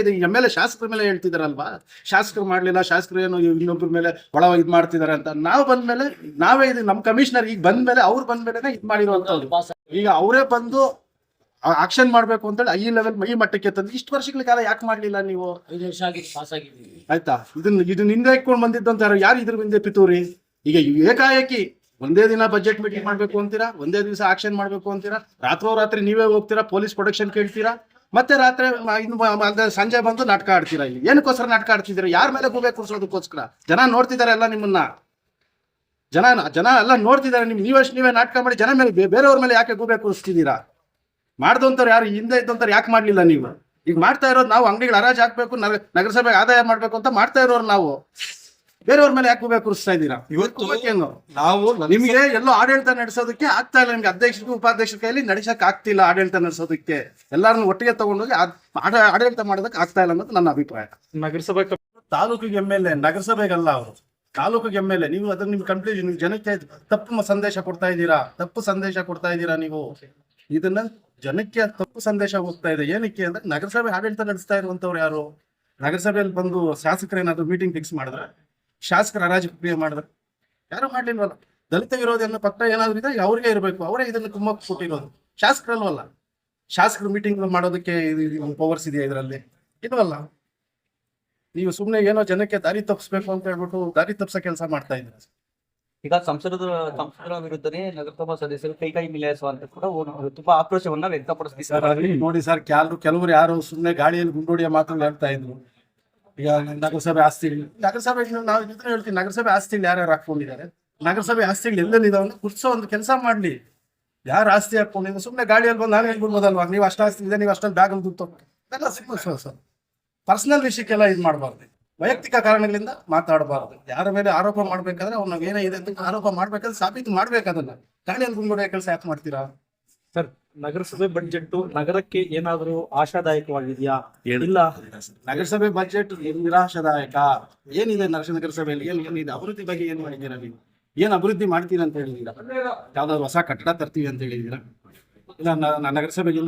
ಇದು M L A ಶಾಸಕರ ಮೇಲೆ ಹೇಳ್ತಿದಾರಲ್ವಾ? ಶಾಸಕರು ಮಾಡ್ಲಿಲ್ಲ ಶಾಸಕರು ಏನು ಇನ್ನೊಬ್ಬರ ಮೇಲೆ ಒಳ ಇದ್ ಮಾಡ್ತಿದಾರೆ ಅಂತ. ನಾವು ಬಂದ್ಮೇಲೆ ನಾವೇ ಇದು ನಮ್ಮ ಕಮಿಷನರ್ ಈಗ ಬಂದ್ಮೇಲೆ ಅವ್ರು ಬಂದ್ಮೇಲೆ ಇದ್ ಮಾಡಿರುವಂತ ಈಗ ಅವರೇ ಬಂದು ಆಕ್ಷನ್ ಮಾಡ್ಬೇಕು ಅಂತೇಳಿ ಐ ಲೆವೆಲ್ ಈ ಮಟ್ಟಕ್ಕೆ ತಂದು ಇಷ್ಟು ವರ್ಷಗಳ ಕಾಲ ಯಾಕೆ ಮಾಡ್ಲಿಲ್ಲ ನೀವು? ಐದು ವರ್ಷ ಆಗಿ ಪಾಸ್ ಆಗಿದ್ದೀವಿ. ಆಯ್ತಾ? ಇದನ್ನ ಇದನ್ನ ಹಿಂದೆ ಇಟ್ಕೊಂಡು ಬಂದಿದ್ದಂತ ಯಾರು ಯಾರು ಇದ್ರ ಹಿಂದೆ ಪಿತೂರಿ? ಈಗ ಏಕಾಏಕಿ ಒಂದೇ ದಿನ ಬಜೆಟ್ ಮೀಟಿಂಗ್ ಮಾಡ್ಬೇಕು ಅಂತೀರಾ? ಒಂದೇ ದಿವಸ ಆಕ್ಷನ್ ಮಾಡ್ಬೇಕು ಅಂತೀರಾ? ರಾತ್ರೋ ರಾತ್ರಿ ನೀವೇ ಹೋಗ್ತೀರಾ? ಪೊಲೀಸ್ ಪ್ರೊಟೆಕ್ಷನ್ ಕೇಳ್ತೀರಾ? ಮತ್ತೆ ರಾತ್ರಿ ಸಂಜೆ ಬಂದು ನಾಟಕ ಆಡ್ತೀರಾ ಇಲ್ಲಿ? ಏನಕ್ಕೋಸ್ಕರ ನಾಟಕ ಆಡ್ತಿದ್ದೀರಾ? ಯಾರ ಮೇಲೆ ಗೂಬೆ ಕೂರಿಸೋದಕ್ಕೋಸ್ಕರ? ಜನ ನೋಡ್ತಿದ್ದಾರೆ ಎಲ್ಲ ನಿಮ್ಮನ್ನ. ಜನ ಜನ ಎಲ್ಲ ನೋಡ್ತಿದ್ದಾರೆ ನಿಮ್ ನೀವಷ್ಟು ನೀವೇ ನಾಟಕ ಮಾಡಿ ಜನ ಮೇಲೆ ಬೇರೆಯವ್ರ ಮೇಲೆ ಯಾಕೆ ಗೂಬೆ ಕೂರಿಸ್ತಿದ್ದೀರಾ? ಮಾಡ್ದಂತವ್ರು ಯಾರು, ಹಿಂದೆ ಇದ್ದಂತವ್ರು ಯಾಕೆ ಮಾಡ್ಲಿಲ್ಲ ನೀವು? ಈಗ ಮಾಡ್ತಾ ಇರೋದು ನಾವು ಅಂಗಡಿಗಳು ಹರಾಜ್ ಹಾಕ್ಬೇಕು, ನಗ- ನಗರಸಭೆಗೆ ಆದಾಯ ಮಾಡ್ಬೇಕು ಅಂತ ಮಾಡ್ತಾ ಇರೋರು ನಾವು. ಬೇರೆಯವ್ರ ಮೇಲೆ ಯಾಕೆ ಹೋಗ್ಬೇಕು ಕೂರಿಸ್ತಾ ಇದ್ದೀರಾ? ಇವತ್ತು ಏನು ನಾವು ನಿಮಗೆ ಎಲ್ಲೋ ಆಡಳಿತ ನಡೆಸೋದಕ್ಕೆ ಆಗ್ತಾ ಇಲ್ಲ. ನಿಮ್ಗೆ ಅಧ್ಯಕ್ಷರು ಉಪಾಧ್ಯಕ್ಷರ ಕೈಯಲ್ಲಿ ನಡೆಸಕ್ ಆಗ್ತಿಲ್ಲ ಆಡಳಿತ ನಡೆಸೋದಕ್ಕೆ. ಎಲ್ಲರನ್ನು ಒಟ್ಟಿಗೆ ತಗೊಂಡೋಗಿ ಆಡಳಿತ ಮಾಡೋದಕ್ಕೆ ಆಗ್ತಾ ಇಲ್ಲ ಅನ್ನೋದು ನನ್ನ ಅಭಿಪ್ರಾಯ. ನಗರಸಭೆ ತಾಲೂಕಿಗೆ ಎಂ ಎಲ್ ಎ ನಗರಸಭೆಗಲ್ಲ ಅವರು. ತಾಲೂಕಿಗೆ ಎಂ ಎಲ್ ಎ ನೀವು ಅದನ್ನ ನಿಮ್ ಕಂಪ್ಲೀಟ್ ನೀವು ಜನಕ್ಕೆ ತಪ್ಪು ಸಂದೇಶ ಕೊಡ್ತಾ ಇದ್ದೀರಾ? ತಪ್ಪು ಸಂದೇಶ ಕೊಡ್ತಾ ಇದ್ದೀರಾ ನೀವು? ಇದನ್ನ ಜನಕ್ಕೆ ತಪ್ಪು ಸಂದೇಶ ಹೋಗ್ತಾ ಇದೆ. ಏನಕ್ಕೆ ಅಂದ್ರೆ ನಗರಸಭೆ ಆಡಳಿತ ನಡೆಸ್ತಾ ಇರುವಂತವ್ರು ಯಾರು? ನಗರಸಭೆಯಲ್ಲಿ ಬಂದು ಶಾಸಕರೇನಾದ್ರು ಮೀಟಿಂಗ್ ಫಿಕ್ಸ್ ಮಾಡಿದ್ರೆ? ಶಾಸಕರ ಹರಾಜು ಪ್ರಕ್ರಿಯೆ ಮಾಡಿದ್ರು. ಯಾರು ಮಾಡ್ಲಿಲ್ವಲ್ಲ? ದಲಿತ ವಿರೋಧಿ ಅನ್ನೋ ಪಕ್ಕ ಏನಾದ್ರು ಇದೆ ಅವ್ರಿಗೆ ಇರಬೇಕು. ಅವರೇ ಇದನ್ನ ಕುಮ್ಮಕ್ಕು ಕೊಟ್ಟಿರೋದು. ಶಾಸಕರಲ್ವಲ್ಲ? ಶಾಸಕರು ಮೀಟಿಂಗ್ ಮಾಡೋದಕ್ಕೆ ಪವರ್ಸ್ ಇದೆಯಾ ಇದರಲ್ಲಿ? ಅಲ್ಲ ನೀವು ಸುಮ್ಮನೆ ಏನೋ ಜನಕ್ಕೆ ದಾರಿ ತಪ್ಪಿಸ್ಬೇಕು ಅಂತ ಹೇಳ್ಬಿಟ್ಟು ದಾರಿ ತಪ್ಪಿಸೋ ಕೆಲಸ ಮಾಡ್ತಾ ಇದ್ದೀರಾ ಈಗ ಸಂಸದರ ಸಂಸದರ ವಿರುದ್ಧನೇ ನಗರಸಭಾ ಸದಸ್ಯರು ಕೈ ಕೈ ಮಿಲಾಯಿಸುವ ಅಂತ ಕೂಡ ತುಂಬಾ ಆಕ್ರೋಶವನ್ನ ವ್ಯಕ್ತಪಡಿಸ್ತೀವಿ ನೋಡಿ ಸರ್ ಕೆಲವರು ಕೆಲವರು ಯಾರು ಸುಮ್ಮನೆ ಗಾಳಿಯಲ್ಲಿ ಗುಂಡೋಡಿಯ ಮಾತುಗಳು ಹೇಳ್ತಾ ಇದ್ರು. ಈಗ ನಗರಸಭೆ ಆಸ್ತಿಗಳು ನಗರಸಭೆ ನಾವು ಇದನ್ನ ಹೇಳ್ತೀವಿ ನಗರಸಭೆ ಆಸ್ತಿಗಳು ಯಾರ್ಯಾರು ಹಾಕೊಂಡಿದ್ದಾರೆ ನಗರಸಭೆ ಆಸ್ತಿಗಳು ಎಲ್ಲೆಲ್ಲಿದಾವೆ ಕುರ್ಸೋ ಒಂದು ಕೆಲಸ ಮಾಡ್ಲಿ. ಯಾರು ಆಸ್ತಿ ಹಾಕೊಂಡಿದ್ರು ಸುಮ್ಮನೆ ಗಾಡಿಯಲ್ಲಿ ಬಂದು ನಾನು ಹೇಳ್ಬಿಡ್ಬೋದಲ್ವಾ ನೀವು ಅಷ್ಟು ಆಸ್ತಿ ಇದೆ ನೀವು ಅಷ್ಟೊಂದು ಬ್ಯಾಗ್ ದುಡ್ಡು ಎಲ್ಲ ಸಿಕ್ಕ ಸರ್ ಪರ್ಸನಲ್ ವಿಷಯಕ್ಕೆಲ್ಲ ಇದು ಮಾಡಬಾರ್ದು. ವೈಯಕ್ತಿಕ ಕಾರಣಗಳಿಂದ ಮಾತಾಡಬಾರ್ದು. ಯಾರ ಮೇಲೆ ಆರೋಪ ಮಾಡ್ಬೇಕಾದ್ರೆ ಅವ್ನ ಏನೇ ಇದೆ ಅಂತ ಆರೋಪ ಮಾಡ್ಬೇಕಾದ್ರೆ ಸಾಬೀತು ಮಾಡ್ಬೇಕು ಅದನ್ನ. ಗಾಡಿಯಲ್ಲಿ ಕೆಲಸ ಯಾಕೆ ಮಾಡ್ತೀರಾ? ಸರ್ ನಗರಸಭೆ ಬಡ್ಜೆಟ್ ನಗರಕ್ಕೆ ಏನಾದರೂ ಆಶಾದಾಯಕವಾಗಿದೆಯಾ? ಇಲ್ಲ. ನಗರಸಭೆ ಬಜೆಟ್ ನಿರಾಶಾದಾಯಕ? ಏನಿದೆ ನರಸಿಂಹ ನಗರಸಭೆಯಲ್ಲಿ? ಏನು ಏನಿದೆ? ಅಭಿವೃದ್ಧಿ ಬಗ್ಗೆ ಏನು ಮಾಡಿದ್ದೀರಾ ನೀವು? ಏನ್ ಅಭಿವೃದ್ಧಿ ಮಾಡ್ತೀರಾ ಅಂತ ಹೇಳಿದ್ದೀರಾ? ಯಾವ್ದಾದ್ರು ಹೊಸ ಕಟ್ಟಡ ತರ್ತೀವಿ ಅಂತ ಹೇಳಿದ್ದೀರಾ? ಇಲ್ಲ ನ- ನ-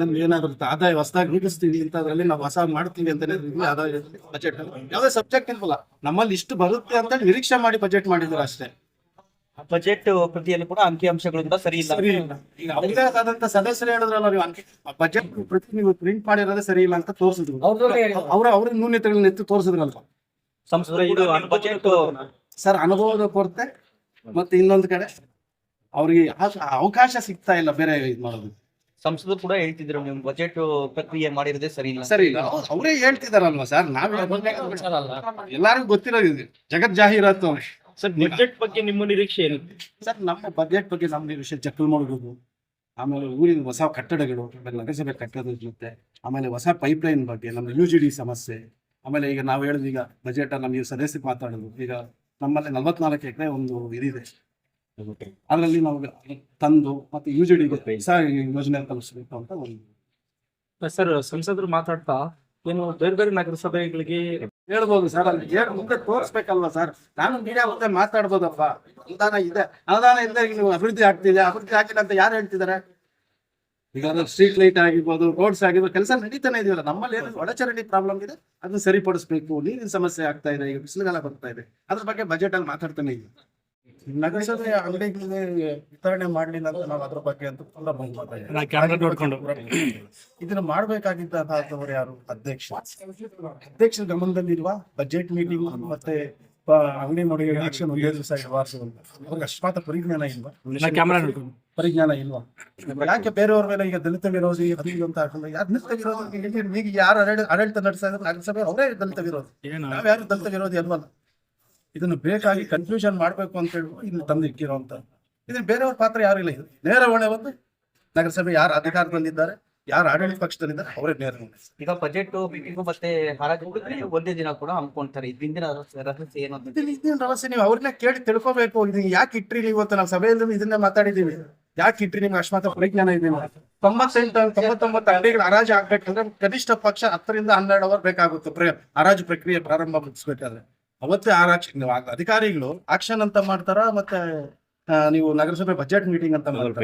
ನೀವು ಏನಾದ್ರು ಆದಾಯ ಹೊಸದಾಗಿ ರೂಪಿಸ್ತೀವಿ ಅಂತದ್ರಲ್ಲಿ ನಾವು ಹೊಸ ಮಾಡ್ತೀವಿ ಅಂತಾನೆ ಆದಾಯ ಬಜೆಟ್ ಯಾವ್ದೇ ಸಬ್ಜೆಕ್ಟ್ ಇಲ್ವಲ್ಲ? ನಮ್ಮಲ್ಲಿ ಇಷ್ಟು ಬರುತ್ತೆ ಅಂತ ನಿರೀಕ್ಷೆ ಮಾಡಿ ಬಜೆಟ್ ಮಾಡಿದ್ರು ಅಷ್ಟೇ. ಬಜೆಟ್ ಪ್ರತಿಯಲ್ಲಿ ಕೂಡ ಅಂಕಿ ಅಂಶಗಳಿಂದ ಸರಿ ಇಲ್ಲ ಆದಂತ ಸದಸ್ಯರು ಹೇಳಿದ್ರಲ್ಲ ನೀವು ಬಜೆಟ್ ಪ್ರತಿ ನೀವು ಪ್ರಿಂಟ್ ಮಾಡಿರೋದೇ ಸರಿ ಇಲ್ಲ ಅಂತ ತೋರಿಸಿದ್ರು. ಅವ್ರ ಅವ್ರ ನ್ಯೂನ್ಯತೆಗಳನ್ನ ಎತ್ತು ತೋರಿಸಿದ್ರಲ್ವಾ? ಸಂಸದರ ಇದು ಬಜೆಟ್ ಸರ್ ಅನುಭವದ ಕೊರತೆ ಮತ್ತೆ ಇನ್ನೊಂದು ಕಡೆ ಅವ್ರಿಗೆ ಅವಕಾಶ ಸಿಗ್ತಾ ಇಲ್ಲ ಬೇರೆ ಇದು ಮಾಡೋದು. ಸಂಸದರು ಕೂಡ ಹೇಳ್ತಿದ್ರು ನೀವು ಬಜೆಟ್ ಪ್ರಕ್ರಿಯೆ ಮಾಡಿರೋದೇ ಸರಿ ಇಲ್ಲ ಸರಿ ಇಲ್ಲ. ಅವ್ರು- ಅವರೇ ಹೇಳ್ತಿದಾರಲ್ವಾ ಸರ್? ನಾವ್ ಎಲ್ಲಾರಿಗೂ ಗೊತ್ತಿರೋದು ಜಗತ್ ಜಾಹೀರಾತು ಸರ್ ಬಜೆಟ್ ಬಗ್ಗೆ ನಿಮ್ಮ ನಿರೀಕ್ಷೆ ಏನು? ಸರ್ ನಮ್ಮ ಬಜೆಟ್ ಬಗ್ಗೆ ನಮ್ಮ ನಿರೀಕ್ಷೆ ಚಕ್ಕಲ್ ಮಾಡೋದು ಆಮೇಲೆ ಊರಿನ ಹೊಸ ಕಟ್ಟಡಗಳು ನಗರಸಭೆ ಕಟ್ಟಡದ ಜೊತೆ ಆಮೇಲೆ ಹೊಸ ಪೈಪ್ ಲೈನ್ ಬಗ್ಗೆ ನಮ್ಮ ಯು ಜಿ ಡಿ ಸಮಸ್ಯೆ. ಆಮೇಲೆ ಈಗ ನಾವು ಹೇಳಿದ್ವಿ ಈಗ ಬಜೆಟ್ ನೀವು ಸದಸ್ಯಕ್ಕೆ ಮಾತಾಡೋದು. ಈಗ ನಮ್ಮಲ್ಲಿ ನಲವತ್ನಾಲ್ಕು ಎಕರೆ ಒಂದು ಇದಿದೆ. ಅದರಲ್ಲಿ ನಾವು ತಂದು ಮತ್ತೆ ಯು ಜಿ ಡಿ ಹೊಸ ಯೋಜನೆ ತಲುಪಿಸಬೇಕು ಅಂತ ಒಂದು ಸರ್ ಸಂಸದರು ಮಾತಾಡ್ತಾ ಏನು ಬೇರೆ ಬೇರೆ ನಗರಸಭೆಗಳಿಗೆ ಹೇಳ್ಬೋದು ಸರ್, ಅಲ್ಲಿ ಏನು ಮುಂದೆ ತೋರಿಸ್ಬೇಕಲ್ವಾ ಸರ್? ನಾನು ಮೀಡಿಯಾ ಮುಂದೆ ಮಾತಾಡ್ಬೋದಪ್ಪ ಅನುದಾನ ಇದೆ. ಅನುದಾನ ಇಲ್ಲದೆ ನೀವು ಅಭಿವೃದ್ಧಿ ಆಗ್ತಿದೆ. ಅಭಿವೃದ್ಧಿ ಆಗಿಲ್ಲ ಅಂತ ಯಾರು ಹೇಳ್ತಿದ್ದಾರೆ? ಈಗ ಸ್ಟ್ರೀಟ್ ಲೈಟ್ ಆಗಿರ್ಬೋದು ರೋಡ್ಸ್ ಆಗಿರ್ಬೋದು, ಕೆಲಸ ನಡೀತಾನೆ ಇದೆಯಲ್ಲ. ನಮ್ಮಲ್ಲಿ ಏನು ಒಳಚರಂಡಿ ಪ್ರಾಬ್ಲಮ್ ಇದೆ, ಅದನ್ನ ಸರಿಪಡಿಸ್ಬೇಕು. ನೀರಿನ ಸಮಸ್ಯೆ ಆಗ್ತಾ ಇದೆ, ಈಗ ಬಿಸಿಲುಗಾಲ ಬರ್ತಾ ಇದೆ. ಅದ್ರ ಬಗ್ಗೆ ಬಜೆಟ್ ಅಲ್ಲಿ ಮಾತಾಡ್ತಾನೆ ಈಗ ನಗರಸಭೆ ಅಂಗಡಿಗಳಿಗೆ ವಿತರಣೆ ಮಾಡ್ಲಿಲ್ಲ ಅಂತ ನಾವು ಅದ್ರ ಬಗ್ಗೆ ಅಂತ ಕೂಡ ಬಂದ್ ಮಾತಾಡಿದ್ವಿ. ಇದನ್ನ ಮಾಡ್ಬೇಕಾಗಿದ್ದವರು ಯಾರು? ಅಧ್ಯಕ್ಷ. ಅಧ್ಯಕ್ಷರ ಗಮನದಲ್ಲಿರುವ ಬಜೆಟ್ ಮೀಟಿಂಗ್ ಮತ್ತೆ ಅಂಗಡಿ ನೋಡಿ ಎಲೆಕ್ಷನ್ ಒಂದೇ ದಿವಸ ಅವ್ರಿಗೆ ಅಷ್ಟಾದ ಪರಿಜ್ಞಾನ ಇಲ್ವಾ? ಪರಿಜ್ಞಾನ ಇಲ್ವಾ? ಯಾಕೆ ಬೇರೆಯವ್ರ ಮೇಲೆ ಈಗ ದಲಿತ ವಿರೋಧಿ ಅದು ಇದು ಅಂತ ಹಾಕೊಂಡು ಯಾರು ದಲಿತ ವಿರೋಧಿ? ಈಗ ಯಾರು ಆಡಳಿತ ನಡೆಸ್ತಾ ಇದ್ದಾರೆ ನಗರಸಭೆ ಅವರೇ ದಲಿತ ವಿರೋಧಿ. ನಾವ್ಯಾರು ದಲಿತ ವಿರೋಧಿ ಅಲ್ವಲ್ಲ? ಇದನ್ನು ಬೇಕಾಗಿ ಕನ್ಫ್ಯೂಷನ್ ಮಾಡಬೇಕು ಅಂತ ಹೇಳಿ ಇನ್ನು ತಂದು ಇಕ್ಕಿರುವಂತ ಇದ್ರ ಬೇರೆಯವ್ರ ಪಾತ್ರ ಯಾರು ಇಲ್ಲ. ಇದು ನೇರ ಹೊಣೆ ಒಂದು ನಗರಸಭೆ ಯಾರು ಅಧಿಕಾರದಲ್ಲಿದ್ದಾರೆ ಯಾರು ಆಡಳಿತ ಪಕ್ಷದಲ್ಲಿದ್ದಾರೆ ಅವರೇ ನೇರ ಈಗ ಬಜೆಟ್ ಮೀಟಿಂಗ್ ಮತ್ತೆ ಹರಾಜು ಒಂದೇ ದಿನ ಕೂಡ ಹಮ್ಮಿಕೊಂತಾರೆ. ಇದ್ರಿಂದ ರಹಸ್ಯ ಏನು ಇದನ್ನ ರಹಸ್ಯ ನೀವು ಅವ್ರನ್ನ ಕೇಳಿ ತಿಳ್ಕೊಬೇಕು. ಇದು ಯಾಕೆ ಇಟ್ರಿ ನೀವು ಅಂತ ನಾವು ಸಭೆಯಲ್ಲಿ ಇದನ್ನೇ ಮಾತಾಡಿದೀವಿ ಯಾಕೆ ಇಟ್ರಿ ನಿಮ್ಗೆ ಅಶ್ಮಾತ ಪರಿಜ್ಞಾನ ಇದೆ ತೊಂಬತ್ತೆಂಟು ತೊಂಬತ್ತೊಂಬತ್ತು ಅಂಗಡಿಗಳು ಹರಾಜು ಆಗ್ಬೇಕಂದ್ರೆ ಕನಿಷ್ಠ ಪಕ್ಷ ಹತ್ತರಿಂದ ಹನ್ನೆರಡು ಅವರ್ ಬೇಕಾಗುತ್ತೆ. ಹರಾಜು ಪ್ರಕ್ರಿಯೆ ಪ್ರಾರಂಭ ಮುಗಿಸ್ಬೇಕಾದ್ರೆ. ಅವತ್ತೇ ಆರ್ ಅಧಿಕಾರಿಗಳು ಆಕ್ಷನ್ ಅಂತ ಮಾಡ್ತಾರ ಮತ್ತೆ ನೀವು ನಗರಸಭೆ ಬಜೆಟ್ ಮೀಟಿಂಗ್ ಅಂತ ಮಾಡ್ತಾರ?